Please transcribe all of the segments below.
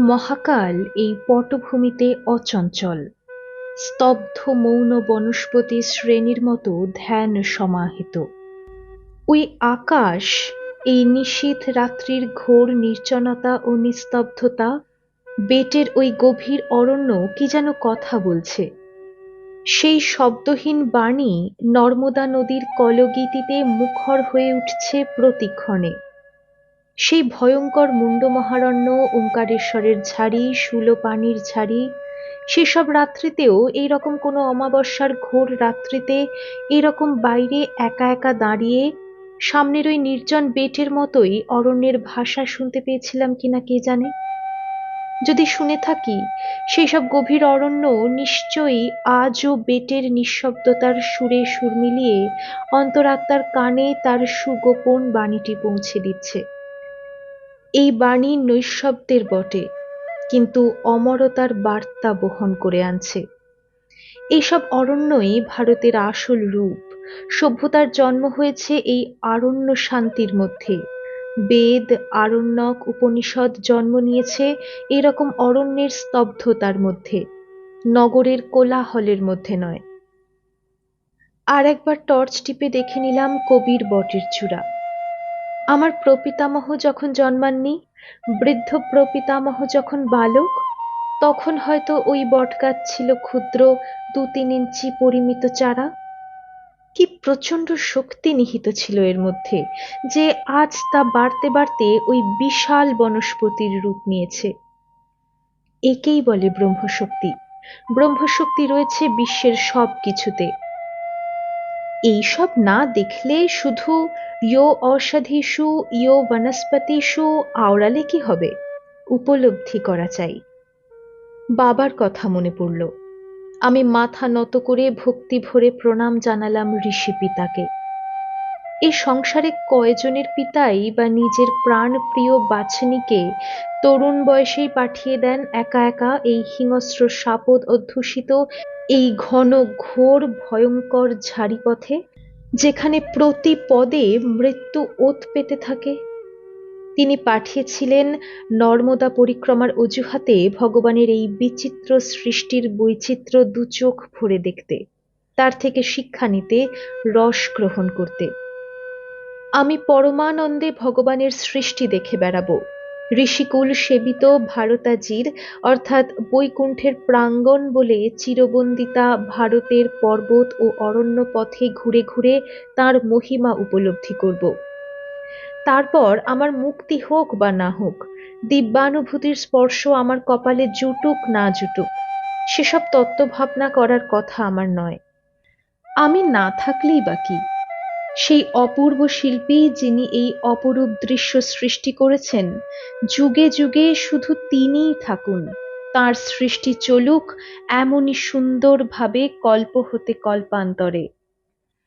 মহাকাল এই পটভূমিতে অচঞ্চল। স্তব্ধ মৌন বনস্পতি শ্রেণির মতো ধ্যান সমাহিত। ওই আকাশ, এই নিশীথ রাত্রির ঘোর নির্জনতা ও নিস্তব্ধতা, বেটের ওই গভীর অরণ্য কি যেন কথা বলছে। সেই শব্দহীন বাণী নর্মদা নদীর কলগীতিতে মুখর হয়ে উঠছে প্রতিক্ষণে। সেই ভয়ঙ্কর মুন্ডমহারণ্য ওঙ্কারেশ্বরের ঝাড়ি পানির ঝাড়ি, সেসব রাত্রিতেও এইরকম কোনো অমাবস্যার ঘোর রাত্রিতে এরকম বাইরে একা একা দাঁড়িয়ে সামনের ওই নির্জন বেটের মতোই অরণ্যের ভাষা শুনতে পেয়েছিলাম কিনা কে জানে? যদি শুনে থাকি সেই সব গভীর অরণ্য নিশ্চয়ই আজও বেটের নিঃশব্দতার সুরে সুর মিলিয়ে অন্তরাত্মার কানে তার সুগোপন বাণীটি পৌঁছে দিচ্ছে। এই বাণী নৈঃশব্দের বটে, কিন্তু অমরতার বার্তা বহন করে আনছে। এইসব অরণ্যই ভারতের আসল রূপ। সভ্যতার জন্ম হয়েছে এই আরণ্য শান্তির মধ্যে। বেদ, আরণ্যক উপনিষদ জন্ম নিয়েছে এরকম অরণ্যের স্তব্ধতার মধ্যে, নগরের কোলাহলের মধ্যে নয়। আর একবার টর্চ টিপে দেখে নিলাম কবির বটের চূড়া। আমার প্রপিতামহ যখন জন্মাননি, বৃদ্ধ প্রপিতামহ যখন বালক, তখন হয়তো ওই বটগাছ ছিল ক্ষুদ্র দু তিন ইঞ্চি পরিমিত চারা। কি প্রচণ্ড শক্তি নিহিত ছিল এর মধ্যে যে আজ তা বাড়তে বাড়তে ওই বিশাল বনস্পতির রূপ নিয়েছে। একেই বলে ব্রহ্মশক্তি। ব্রহ্মশক্তি রয়েছে বিশ্বের সব কিছুতে এইসব না দেখলে শুধু ইয়ো অষাধিষু ইয়ো বনস্পতিষু আওড়ালে কি হবে? উপলব্ধি করা চাই। বাবার কথা মনে পড়ল। আমি মাথা নত করে ভক্তি ভরে প্রণাম জানালাম ঋষি পিতাকে। এ সংসারে কয়জনের পিতাই বা নিজের প্রাণ প্রিয় বাছনিকে তরুণ বয়সেই পাঠিয়ে দেন একা একা এই হিংস্র, সাপদ, অধ্যুষিত এই ঘন ঘোর ভয়ঙ্কর ঝাড়িপথে যেখানে প্রতি পদে মৃত্যু ওত পেতে থাকে। তিনি পাঠিয়েছিলেন নর্মদা পরিক্রমার অজুহাতে ভগবানের এই বিচিত্র সৃষ্টির বৈচিত্র্য দু চোখ ভরে দেখতে, তার থেকে শিক্ষা নিতে, রস গ্রহণ করতে। আমি পরমানন্দে ভগবানের সৃষ্টি দেখে বেড়াবো। ঋষিকুল সেবিত ভারতাজির, অর্থাৎ বৈকুণ্ঠের প্রাঙ্গণ বলে চিরবন্দিতা ভারতের পর্বত ও অরণ্য পথে ঘুরে ঘুরে তার মহিমা উপলব্ধি করব। তারপর আমার মুক্তি হোক বা না হোক, দিব্যানুভূতির স্পর্শ আমার কপালে জুটুক না জুটুক, সেসব তত্ত্বভাবনা করার কথা আমার নয়। আমি না থাকলেই বা কি? সেই অপূর্ব শিল্পী যিনি এই অপরূপ দৃশ্য সৃষ্টি করেছেন, যুগে যুগে শুধু তিনিই থাকুন। তার সৃষ্টি চলুক এমনই সুন্দরভাবে কল্প হতে কল্পান্তরে।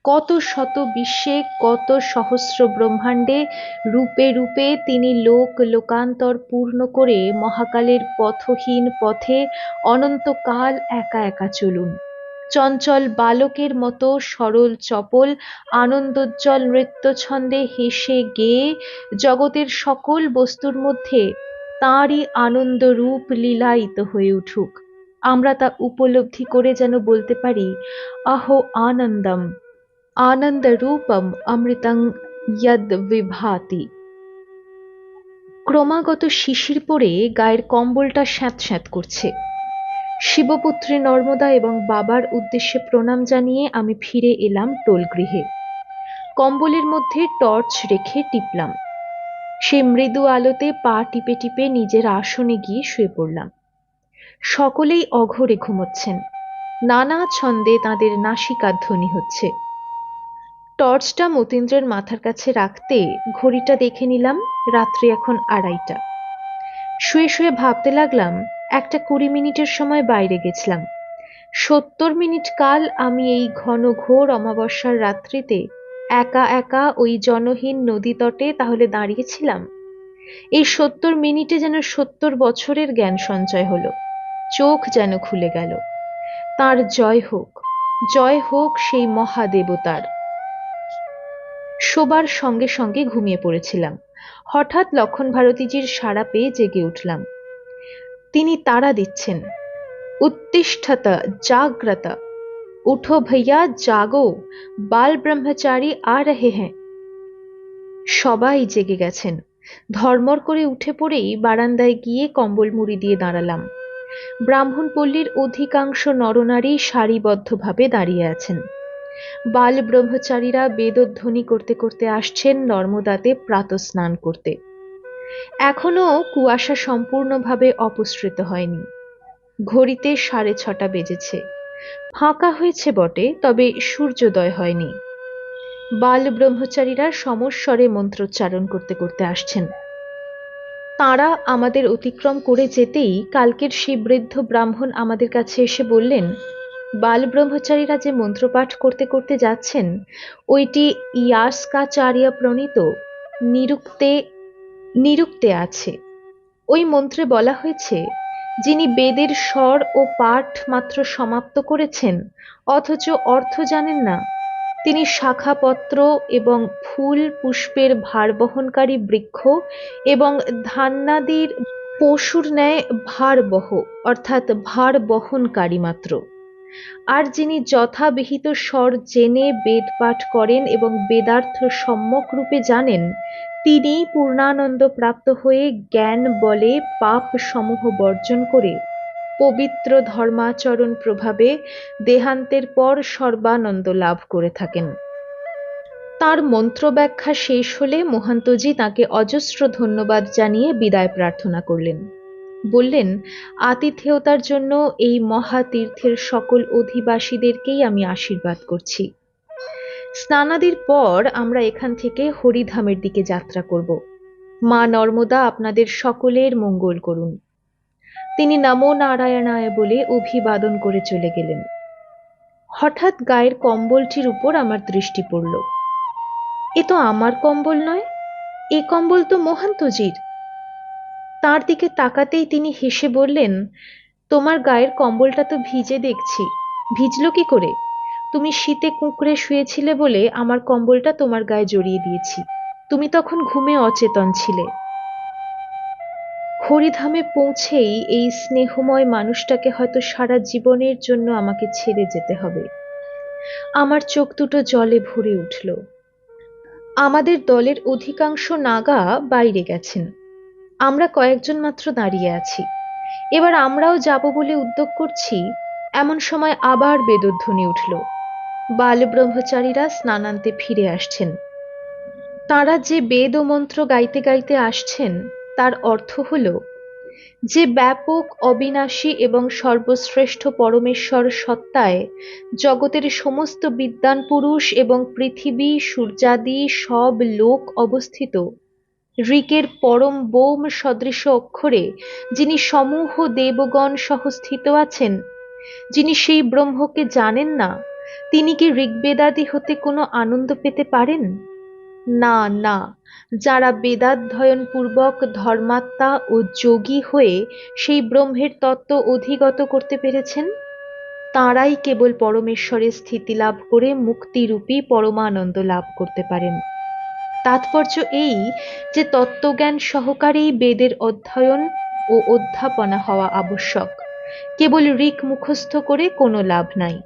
কত শত বিশ্বে কত সহস্র ব্রহ্মাণ্ডে রূপে রূপে তিনি লোক লোকান্তর পূর্ণ করে মহাকালের পথহীন পথে অনন্তকাল একা একা চলুন। চঞ্চল বালকের মতো সরল চপল, আনন্দোজ্জ্বল নৃত্যছন্দে হেসে গেয়ে জগতের সকল বস্তুর মধ্যে তাঁরই আনন্দরূপ লীলায়িত হয়ে উঠুক। আমরা তা উপলব্ধি করে যেন বলতে পারি, আহো আনন্দম আনন্দ রূপম অমৃতং ইয়দ বিভাতি। ক্রমাগত শিশির পড়ে গায়ের কম্বলটা স্যাঁত স্যাঁত করছে। শিবপুত্রী নর্মদা এবং বাবার উদ্দেশ্যে প্রণাম জানিয়ে আমি ফিরে এলাম টোলগৃহে। কম্বলের মধ্যে টর্চ রেখে টিপলাম। সে মৃদু আলোতে পা টিপে টিপে নিজের আসনে গিয়ে শুয়ে পড়লাম। সকলেই অঘরে ঘুমোচ্ছেন। নানা ছন্দে তাদের নাসিকাধ্বনি হচ্ছে। টর্চটা মতীন্দ্রের মাথার কাছে রাখতে ঘড়িটা দেখে নিলাম, রাত্রি এখন আড়াইটা। শুয়ে শুয়ে ভাবতে লাগলাম একটা কুড়ি মিনিটের সময় বাইরে গেছিলাম। সত্তর মিনিট কাল আমি এই ঘন ঘোর অমাবস্যার রাত্রিতে একা একা ওই জনহীন নদী তটে তাহলে দাঁড়িয়েছিলাম। এই সত্তর মিনিটে যেন সত্তর বছরের জ্ঞান সঞ্চয় হলো। চোখ যেন খুলে গেল। তার জয় হোক জয় হোক সেই মহাদেবতার। শোবার সঙ্গে সঙ্গে ঘুমিয়ে পড়েছিলাম। হঠাৎ লক্ষণ ভারতীজির সাড়া পেয়ে জেগে উঠলাম। তিনি তাড়া দিচ্ছেন। উত্তিষ্ঠত, জাগ্রত। উঠো ভাইয়া, জাগো। বাল ব্রহ্মচারী আ রহে হ্যাঁ সবাই জেগে গেছেন। ধর্মর করে উঠে পড়েই বারান্দায় গিয়ে কম্বল মুড়ি দিয়ে দাঁড়ালাম। ব্রাহ্মণ পল্লীর অধিকাংশ নরনারী সারিবদ্ধভাবে দাঁড়িয়ে আছেন। বাল ব্রহ্মচারীরা বেদধ্বনি করতে করতে আসছেন নর্মদাতে প্রাতস্নান করতে। এখনও কুয়াশা সম্পূর্ণভাবে অপসৃত হয়নি। ঘড়িতে সাড়ে ছটা বেজেছে। ফাঁকা হয়েছে বটে, তবে সূর্যোদয় হয়নি। বাল ব্রহ্মচারীরা সমস্বরে মন্ত্রোচ্চারণ করতে করতে আসছেন। তাঁরা আমাদের অতিক্রম করে যেতেই কালকের সেই বৃদ্ধ ব্রাহ্মণ আমাদের কাছে এসে বললেন বাল ব্রহ্মচারীরা যে মন্ত্রপাঠ করতে করতে যাচ্ছেন, ওইটি ইয়াস্কাচার্য প্রণীত নিরুক্তে নিরুক্তে আছে। ওই মন্ত্রে বলা হয়েছে, যিনি বেদের স্বর ও পাঠ মাত্র সমাপ্ত করেছেন, অথচ অর্থ জানেন না, তিনি শাখাপত্র এবং ফুল পুষ্পের ভার বহনকারী বৃক্ষ এবং ধান্যাদির পশুর ন্যায় ভারবহ, অর্থাৎ ভার বহনকারী মাত্র। আর যিনি যথাবিহিত স্বর জেনে বেদ পাঠ করেন এবং বেদার্থ সম্যক রূপে জানেন তিনি পূর্ণানন্দ প্রাপ্ত হয়ে জ্ঞান, বলে পাপ সমূহ বর্জন করে পবিত্র ধর্মাচরণ প্রভাবে দেহান্তের পর সর্বানন্দ লাভ করে থাকেন। তার মন্ত্র ব্যাখ্যা শেষ হলে মহান্তজি তাকে অজস্র ধন্যবাদ জানিয়ে বিদায় প্রার্থনা করলেন। বললেন, আতিথেয়তার জন্য এই মহাতীর্থের সকল অধিবাসীদেরকেই আমি আশীর্বাদ করছি। স্নানাদির পর আমরা এখান থেকে হরিধামের দিকে যাত্রা করব। মা নর্মদা আপনাদের সকলের মঙ্গল করুন। তিনি নমো নারায়ণায় বলে অভিবাদন করে চলে গেলেন। হঠাৎ গায়ের কম্বলটির উপর আমার দৃষ্টি পড়ল। এ তো আমার কম্বল নয়, এ কম্বল তো মহান্তজির। তার দিকে তাকাতেই তিনি হেসে বললেন, তোমার গায়ের কম্বলটা তো ভিজে দেখছি, ভিজলো কি করে? তুমি শীতে কুঁকড়ে শুয়েছিলে বলে আমার কম্বলটা তোমার গায়ে জড়িয়ে দিয়েছি। তুমি তখন ঘুমে অচেতন ছিলে। হরিধামে পৌঁছেই এই স্নেহময় মানুষটাকে হয়তো সারা জীবনের জন্য আমাকে ছেড়ে যেতে হবে। আমার চোখ দুটো জলে ভরে উঠল। আমাদের দলের অধিকাংশ নাগা বাইরে গেছেন। আমরা কয়েকজন মাত্র দাঁড়িয়ে আছি। এবার আমরাও যাব বলে উদ্যোগ করছি, এমন সময় আবার বেদধ্বনি উঠল। বাল ব্রহ্মচারীরা স্নানান্তে ফিরে আসছেন। তারা যে বেদ ও মন্ত্র গাইতে গাইতে আসছেন, তার অর্থ হল, যে ব্যাপক, অবিনাশী এবং সর্বশ্রেষ্ঠ পরমেশ্বর সত্তায় জগতের সমস্ত বিদ্যান পুরুষ এবং পৃথিবী, সূর্যাদি, সব লোক অবস্থিত, ঋকের পরম বোম সদৃশ অক্ষরে যিনি সমূহ দেবগণ সহ স্থিত আছেন, যিনি সেই ব্রহ্মকে জানেন না তিনি কি ঋগ্বেদাদি হতে কোনো আনন্দ পেতে পারেন? না না। যারা বেদাধ্যয়ন পূর্বক ধর্মাত্মা ও যোগী হয়ে সেই ব্রহ্মের তত্ত্ব অধিগত করতে পেরেছেন, তাঁরাই কেবল পরমেশ্বরের স্থিতি লাভ করে মুক্তিরূপী পরমানন্দ লাভ করতে পারেন। তাৎপর্য এই যে তত্ত্বজ্ঞান সহকারেই বেদের অধ্যয়ন ও অধ্যাপনা হওয়া আবশ্যক। কেবল ঋক মুখস্থ করে কোনো লাভ নাই।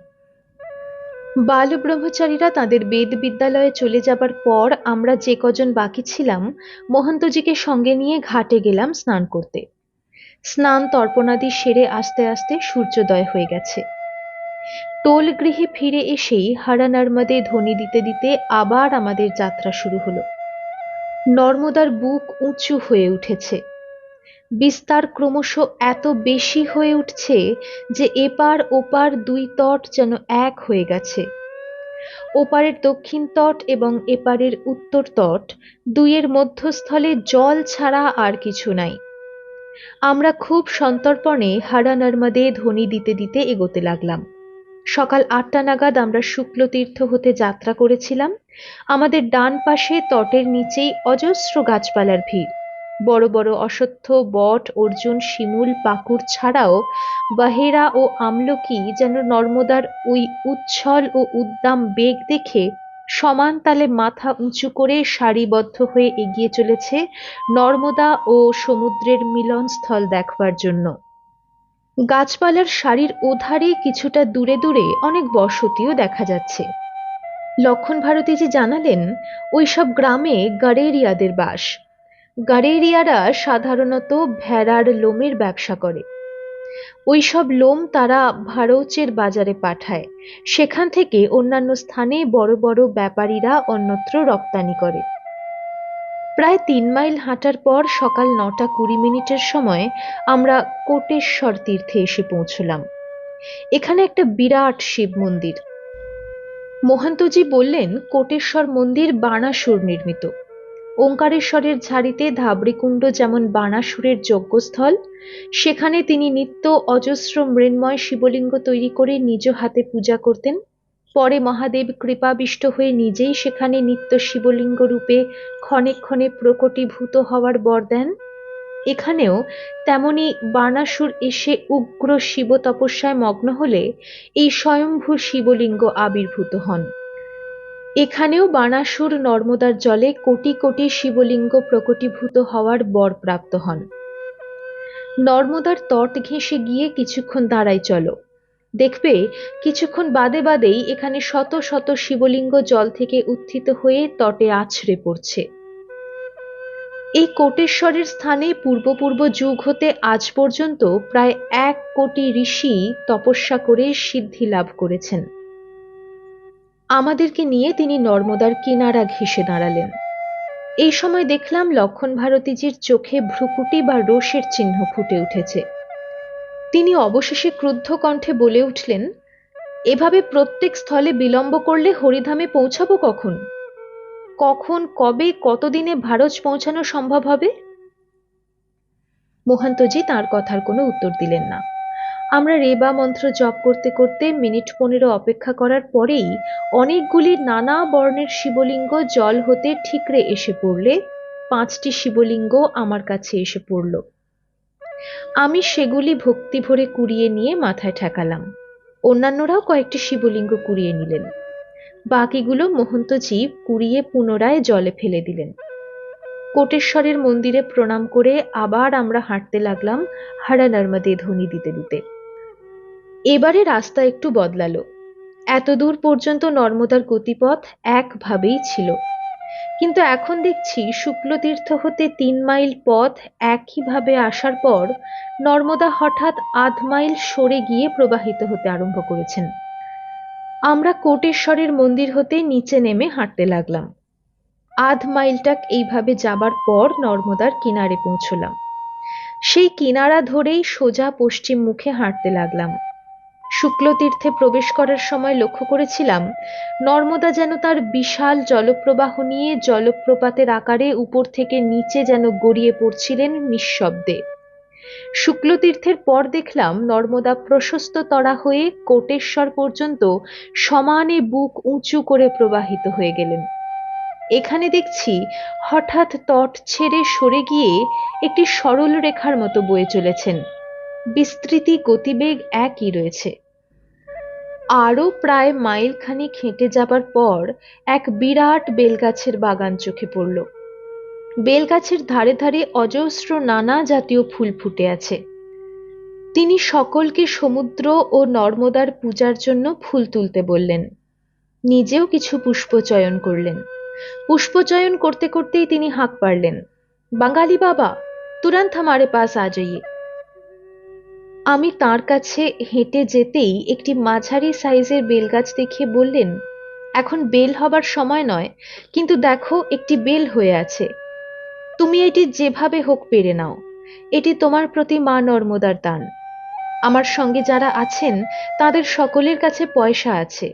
বাল ব্রহ্মচারীরা তাদের বেদ বিদ্যালয়ে চলে যাবার পর আমরা যে কজন বাকি ছিলাম, মহন্তজিকে সঙ্গে নিয়ে ঘাটে গেলাম স্নান করতে। স্নান তর্পণাদি সেরে আস্তে আস্তে সূর্যোদয় হয়ে গেছে। টোল গৃহে ফিরে এসেই হারা নর্মদে ধ্বনি দিতে দিতে আবার আমাদের যাত্রা শুরু হলো। নর্মদার বুক উঁচু হয়ে উঠেছে। বিস্তার ক্রমশ এত বেশি হয়ে উঠছে যে এপার ওপার দুই তট যেন এক হয়ে গেছে। ওপারের দক্ষিণ তট এবং এপারের উত্তর তট দুইয়ের মধ্যস্থলে জল ছাড়া আর কিছু নাই। আমরা খুব সন্তর্পণে হারা নর্মদে ধ্বনি দিতে দিতে এগোতে লাগলাম। সকাল আটটা নাগাদ আমরা শুক্লতীর্থ হতে যাত্রা করেছিলাম। আমাদের ডান পাশে তটের নিচেই অজস্র গাছপালার ভিড়। বড় বড় অশ্বত্থ বট, অর্জুন, শিমুল পাকুর ছাড়াও বাহেরা ও আমলকি যেন নর্মদার ওই উচ্ছল ও উদ্দাম বেগ দেখে সমান তালে মাথা উঁচু করে সারিবদ্ধ হয়ে এগিয়ে চলেছে নর্মদা ও সমুদ্রের মিলনস্থল দেখবার জন্য। গাছপালার সারির ওধারে কিছুটা দূরে দূরে অনেক বসতিও দেখা যাচ্ছে। লক্ষণ ভারতী ভারতীজি জানালেন, ওইসব গ্রামে গাড়েরিয়াদের বাস। গাড়েরিয়ারা সাধারণত ভেড়ার লোমের ব্যবসা করে। ওইসব লোম তারা ভারৌচের বাজারে পাঠায়। সেখান থেকে অন্যান্য স্থানে বড় বড় ব্যাপারীরা অন্যত্র রপ্তানি করে। প্রায় তিন মাইল হাঁটার পর সকাল নটা কুড়ি মিনিটের সময় আমরা কোটেশ্বর তীর্থে এসে পৌঁছলাম। এখানে একটা বিরাট শিব মন্দির। মহান্তজি বললেন, কোটেশ্বর মন্দির বাণাসুর নির্মিত। ওঙ্কারেশ্বরের ঝাড়িতে ধাবড়িকুণ্ড যেমন বাণাসুরের যজ্ঞস্থল, সেখানে তিনি নিত্য অজস্র মৃন্ময় শিবলিঙ্গ তৈরি করে নিজ হাতে পূজা করতেন। পরে মহাদেব কৃপাবিষ্ট হয়ে নিজেই সেখানে নিত্য শিবলিঙ্গ রূপে ক্ষণে ক্ষণে প্রকটীভূত হওয়ার বর দেন। এখানেও তেমনি বাণাসুর এসে উগ্র শিব তপস্যায় মগ্ন হলে এই স্বয়ম্ভূ শিবলিঙ্গ আবির্ভূত হন। এখানেও বাণাসুর নর্মদার জলে কোটি কোটি শিবলিঙ্গ প্রকটীভূত হওয়ার বর প্রাপ্ত হন। নর্মদার তট ঘেঁষে গিয়ে কিছুক্ষণ দাঁড়াই চলো। দেখবে, কিছুক্ষণ বাদে বাদেই এখানে শত শত শিবলিঙ্গ জল থেকে উত্থিত হয়ে তটে আছড়ে পড়ছে। এই কোটেশ্বরের স্থানে পূর্বপূর্ব যুগ হতে আজ পর্যন্ত প্রায় এক কোটি ঋষি তপস্যা করে সিদ্ধি লাভ করেছেন। আমাদেরকে নিয়ে তিনি নর্মদার কিনারা ঘেসে দাঁড়ালেন। এই সময় দেখলাম লক্ষণ ভারতীজির চোখে ভ্রুকুটি বা রোষের চিহ্ন ফুটে উঠেছে। তিনি অবশেষে ক্রুদ্ধ কণ্ঠে বলে উঠলেন, এভাবে প্রত্যেক স্থলে বিলম্ব করলে হরিধামে পৌঁছাবো কখন? কখন, কবে, কতদিনে ভারত পৌঁছানো সম্ভব হবে? মোহান্তজি তার কথার কোনো উত্তর দিলেন না। আমরা রেবা মন্ত্র জপ করতে করতে মিনিট পনেরো অপেক্ষা করার পরেই অনেকগুলি নানা বর্ণের শিবলিঙ্গ জল হতে ঠিকরে এসে পড়লে পাঁচটি শিবলিঙ্গ আমার কাছে এসে পড়ল। আমি সেগুলি ভক্তি ভরে কুড়িয়ে নিয়ে মাথায় ঠেকালাম। অন্যান্যরাও কয়েকটি শিবলিঙ্গ কুড়িয়ে নিলেন। বাকিগুলো মহন্তজি কুড়িয়ে পুনরায় জলে ফেলে দিলেন। কোটেশ্বরের মন্দিরে প্রণাম করে আবার আমরা হাঁটতে লাগলাম হারা নর্মদে ধ্বনি দিতে দিতে। এবারে রাস্তা একটু বদলালো। এত দূর পর্যন্ত নর্মদার গতিপথ একভাবেই ছিল। কিন্তু এখন দেখছি শুক্লতীর্থ হতে তিন মাইল পথ একইভাবে আসার পর নর্মদা হঠাৎ আধ মাইল সরে গিয়ে প্রবাহিত হতে আরম্ভ করেছেন। আমরা কোটেশ্বরের মন্দির হতে নিচে নেমে হাঁটতে লাগলাম। আধ মাইলটাক এইভাবে যাবার পর নর্মদার কিনারে পৌঁছলাম। সেই কিনারা ধরেই সোজা পশ্চিম মুখে হাঁটতে লাগলাম। শুক্লতীর্থে প্রবেশ করার সময় লক্ষ্য করেছিলাম, নর্মদা যেন তার বিশাল জলপ্রবাহ নিয়ে জলপ্রপাতের আকারে উপর থেকে নিচে যেন গড়িয়ে পড়ছিলেন নিঃশব্দে। শুক্লতীর্থের পর দেখলাম নর্মদা প্রশস্ত তরা হয়ে কোটেশ্বর পর্যন্ত সমানে বুক উঁচু করে প্রবাহিত হয়ে গেলেন। এখানে দেখছি হঠাৎ তট ছেড়ে সরে গিয়ে একটি সরল রেখার মতো বয়ে চলেছেন। বিস্তৃতি গতিবেগ একই রয়েছে। আরও প্রায় মাইল খানিক হেঁটে যাবার পর এক বিরাট বেলগাছের বাগান চোখে পড়ল। বেলগাছের ধারে ধারে অজস্র নানা জাতীয় ফুল ফুটে আছে। তিনি সকলকে সমুদ্র ও নর্মদার পূজার জন্য ফুল তুলতে বললেন। নিজেও কিছু পুষ্প চয়ন করলেন। পুষ্প চয়ন করতে করতেই তিনি হাঁক পারলেন বাঙালি বাবা তুরন্ত হামারে পাস আ যাইয়ে। আমি তার কাছে হেঁটে যেতেই একটি মাঝারি সাইজের বেলগাছ দেখিয়ে বললেন, এখন বেল হবার সময় নয়, কিন্তু দেখো একটি বেল হয়ে আছে। তুমি এটি যেভাবে হোক পেরে নাও। এটি তোমার প্রতি মা নর্মদার দান। আমার সঙ্গে যারা আছেন, তাদের সকলের কাছে পয়সা আছে।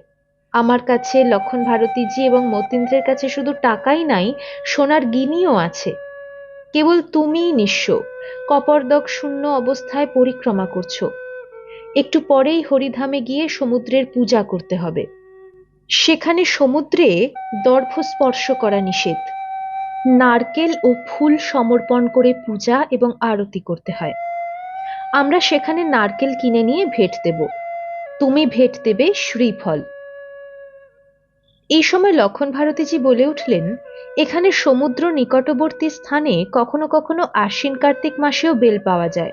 আমার কাছে লক্ষণ ভারতীজি এবং মতীন্দ্রের কাছে শুধু টাকাই নাই, সোনার গিনিও আছে। কেবল তুমিই নিঃস্ব। কপর্দক শূন্য অবস্থায় পরিক্রমা করছ। একটু পরেই হরিধামে গিয়ে সমুদ্রের পূজা করতে হবে। সেখানে সমুদ্রে দর্ভ স্পর্শ করা নিষেধ। নারকেল ও ফুল সমর্পণ করে পূজা এবং আরতি করতে হয়। আমরা সেখানে নারকেল কিনে নিয়ে ভেট দেব। তুমি ভেট দেবে শ্রীফল। এই সময় লক্ষণ ভারতীজি বলে উঠলেন, এখানে সমুদ্র নিকটবর্তী স্থানে কখনো কখনো আশ্বিন কার্তিক মাসেও বেল পাওয়া যায়।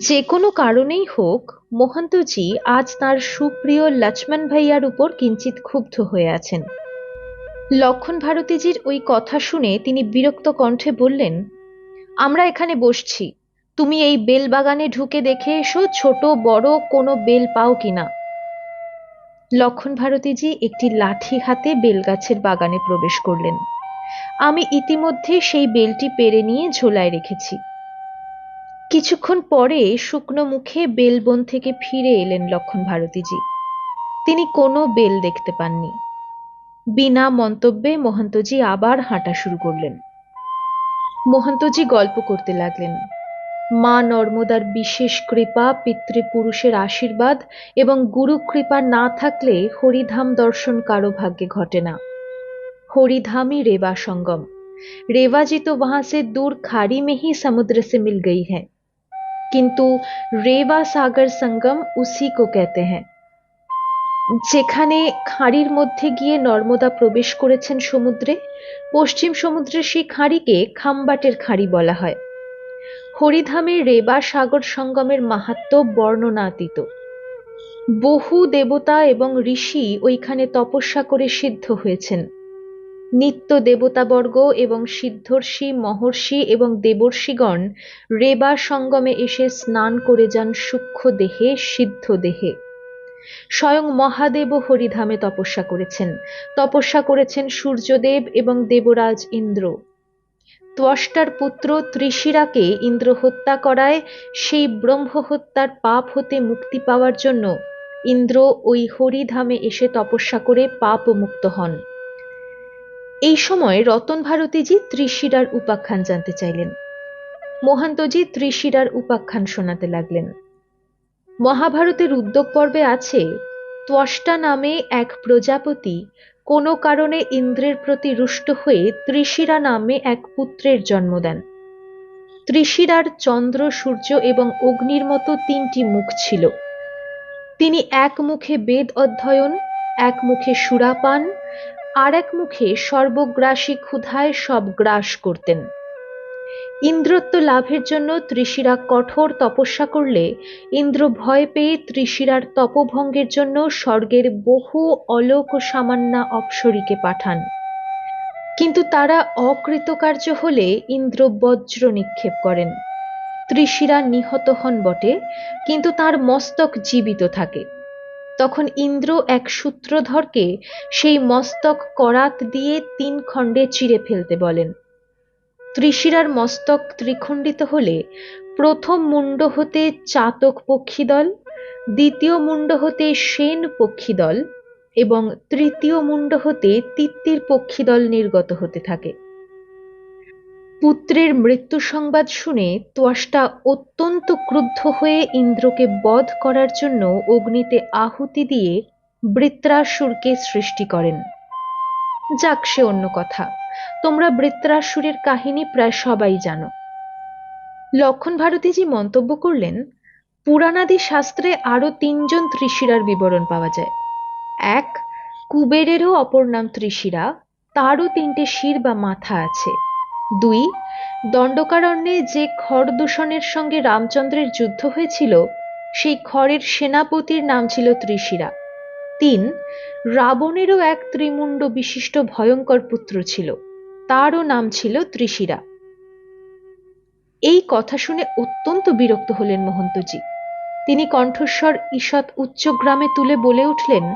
যে কোনো কারণেই হোক, মোহন্তজি আজ তার সুপ্রিয় লক্ষ্মণ ভাইয়ার উপর কিঞ্চিত ক্ষুব্ধ হয়ে আছেন। লক্ষণ ভারতীজির ওই কথা শুনে তিনি বিরক্ত কণ্ঠে বললেন, আমরা এখানে বসছি। তুমি এই বেল বাগানে ঢুকে দেখে এসো ছোট বড় কোনো বেল পাও কিনা। লক্ষণ ভারতীজি একটি লাঠি হাতে বেলগাছের বাগানে প্রবেশ করলেন। আমি ইতিমধ্যে সেই বেলটি পেরে নিয়ে ঝোলায় রেখেছি। কিছুক্ষণ পরে শুকনো মুখে বেলবন থেকে ফিরে এলেন লক্ষণ ভারতীজি। তিনি কোনো বেল দেখতে পাননি। বিনা মন্তব্যে মহন্তজি আবার হাঁটা শুরু করলেন। মহন্তজি গল্প করতে লাগলেন। মা নর্মদার বিশেষ কৃপা পিতৃপুরুষের আশীর্বাদ এবং গুরু কৃপা না থাকলে হরিধাম দর্শন কারো ভাগ্যে ঘটে না হরিধামই রেবা সঙ্গম रेवा जी तो वहां से दूर खाड़ी में ही समुद्र से मिल गई है किंतु रेवा सागर संगम उसी को कहते हैं যেখানে খাঁড়ির মধ্যে গিয়ে নর্মদা প্রবেশ করেছেন সমুদ্রে পশ্চিম সমুদ্রের সেই খাঁড়িকে খাম্বাটের খাঁড়ি বলা হয় হরিধামের রেবা সাগর সঙ্গমের মাহাত্ম বর্ণনাতীত। বহু দেবতা এবং ঋষি ওইখানে তপস্যা করে সিদ্ধ হয়েছেন। নিত্য দেবতাবর্গ এবং সিদ্ধর্ষি, মহর্ষি এবং দেবর্ষিগণ রেবা সঙ্গমে এসে স্নান করে যান সূক্ষ্ম দেহে, সিদ্ধ দেহে। স্বয়ং মহাদেব হরিধামে তপস্যা করেছেন। তপস্যা করেছেন সূর্যদেব এবং দেবরাজ ইন্দ্র। ত্বষ্টার পুত্র ত্রিশিরাকে ইন্দ্র হত্যা করায়, সেই ব্রহ্ম হত্যার পাপ হতে মুক্তি পাওয়ার জন্য ইন্দ্র ওই হরিধামে এসে তপস্যা করে পাপ মুক্ত হন। এই সময় রতন ভারতীজি ত্রিশিরার উপাখ্যান জানতে চাইলেন। মহান্তজি ত্রিশিরার উপাখ্যান শোনাতে লাগলেন। মহাভারতের উদ্যোগ পর্বে আছে, ত্বষ্টা নামে এক প্রজাপতি কোনো কারণে ইন্দ্রের প্রতি রুষ্ট হয়ে ত্রিশিরা নামে এক পুত্রের জন্ম দেন। ত্রিশিরার চন্দ্র, সূর্য এবং অগ্নির মতো তিনটি মুখ ছিল। তিনি এক মুখে বেদ অধ্যয়ন, এক মুখে সুরাপান, আর এক মুখে সর্বগ্রাসী ক্ষুধায় সব গ্রাস করতেন। ইন্দ্রত্ব লাভের জন্য ত্রিশিরা কঠোর তপস্যা করলে ইন্দ্র ভয় পেয়ে ত্রিশিরার তপভঙ্গের জন্য স্বর্গের বহু অলোক সামান্যা অপ্সরীকে পাঠান। কিন্তু তারা অকৃতকার্য হলে ইন্দ্র বজ্র নিক্ষেপ করেন। ত্রিশিরা নিহত হন বটে, কিন্তু তার মস্তক জীবিত থাকে। তখন ইন্দ্র এক সূত্রধরকে সেই মস্তক করাত দিয়ে তিন খণ্ডে চিরে ফেলতে বলেন। ত্রিশিরার মস্তক ত্রিখণ্ডিত হলে প্রথম মুণ্ড হতে চাতক পক্ষী দল দ্বিতীয় মুণ্ড হতে সেন পক্ষী দল এবং তৃতীয় মুণ্ড হতে তিত্তির পক্ষী দল নির্গত হতে থাকে। পুত্রের মৃত্যু সংবাদ শুনে ত্বষ্টা অত্যন্ত ক্রুদ্ধ হয়ে ইন্দ্রকে বধ করার জন্য অগ্নিতে আহুতি দিয়ে বৃত্রাসুরকে সৃষ্টি করেন। যাক সে অন্য কথা। তোমরা বৃত্রাসুরের কাহিনী প্রায় সবাই জানো। লক্ষণ ভারতীজি মন্তব্য করলেন, পুরাণাদি শাস্ত্রে আরও তিনজন ত্রিশিরার বিবরণ পাওয়া যায়। এক, কুবেরেরও অপর নাম ত্রিশিরা, তারও তিনটে শির বা মাথা আছে। দুই, দণ্ডকারণ্যে যে খড় দূষণের সঙ্গে রামচন্দ্রের যুদ্ধ হয়েছিল, সেই খড়ের সেনাপতির নাম ছিল ত্রিশিরা। তিন, রাবণেরও এক ত্রিমুণ্ড বিশিষ্ট ভয়ঙ্কর পুত্র ছিল। তারও নাম ছিল ত্রিশিরা। এই কথা শুনে অত্যন্ত বিরক্ত হলেন মহন্তজি। তিনি কণ্ঠস্বর ঈষৎ উচ্চগ্রামে তুলে বলে উঠলেন,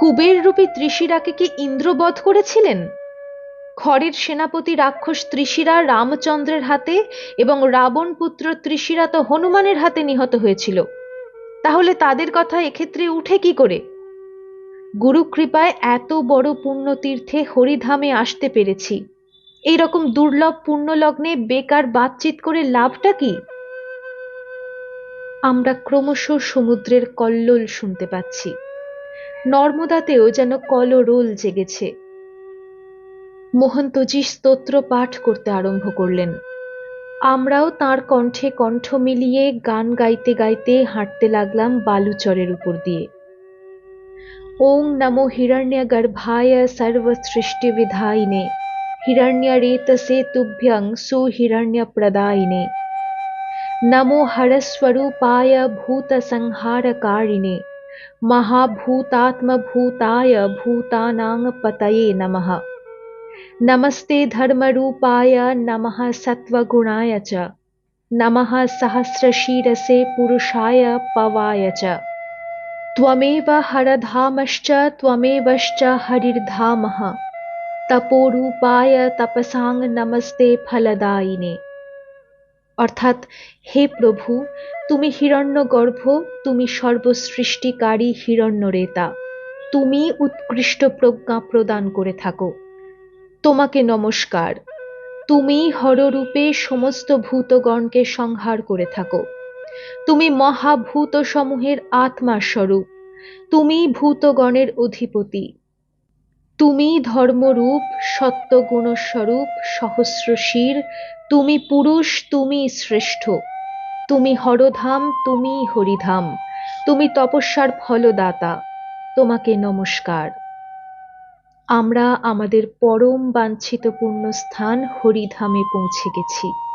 কুবের রূপী ত্রিশিরাকে কি ইন্দ্রবধ করেছিলেন? খড়ের সেনাপতি রাক্ষস ত্রিশিরা রামচন্দ্রের হাতে এবং রাবণ পুত্র ত্রিশিরা তো হনুমানের হাতে নিহত হয়েছিল। তাহলে তাদের কথা এক্ষেত্রে উঠে কি করে? গুরু কৃপায় এত বড় পুণ্যতীর্থে হরিধামে আসতে পেরেছি। এই রকম দুর্লভ পুণ্যলগ্নে বেকার বাতচিত করে লাভটা কি? আমরা ক্রমশ সমুদ্রের কল্লোল শুনতে পাচ্ছি। নর্মদাতেও যেন কলরোল জেগেছে। মোহন্তজি স্তোত্র পাঠ করতে আরম্ভ করলেন। আমরাও তার কণ্ঠে কণ্ঠ মিলিয়ে গান গাইতে গাইতে হাঁটতে লাগলাম বালুচরের উপর দিয়ে। ओं नमो हिरण्य गर्भाय सर्वसृष्टि विधायिने हिरण्य रेत से तुभ्यं सुहिरण्य प्रदायिने नमो हरस्वरूपाय भूतसंहारकारिणे, महाभूतात्मभूताय भूतानां पतये नमः। नमस्ते धर्मरूपाय, नमः सत्त्वगुणाय च, नमः सहस्रशीरसे पुरुषाय पवाय च। ত্বমেব হরধামশ্চ ত্বমেবশ্চ হরির্ধামহ তপোরূপায় তপসাং নমস্তে ফলদায়িনে অর্থাৎ হে প্রভু তুমি হিরণ্যগর্ভ, তুমি সর্বসৃষ্টিকারী হিরণ্যরেতা। তুমি উৎকৃষ্ট প্রজ্ঞা প্রদান করে থাকো। তোমাকে নমস্কার। তুমি হররূপে সমস্ত ভূতগণকে সংহার করে থাকো। তুমি মহাভূত সমূহের আত্মা স্বরূপ তুমি ভূতগণের অধিপতি। তুমি ধর্মরূপ, সত্যগুণস্বরূপ, সহস্রশির। তুমি পুরুষ তুমি শ্রেষ্ঠ। তুমি হরধাম তুমি হরিধাম। তুমি তপস্যার ফলদাতা। তোমাকে নমস্কার। আমরা আমাদের পরম বাঞ্ছিত স্থান হরিধামে পৌঁছে গেছি।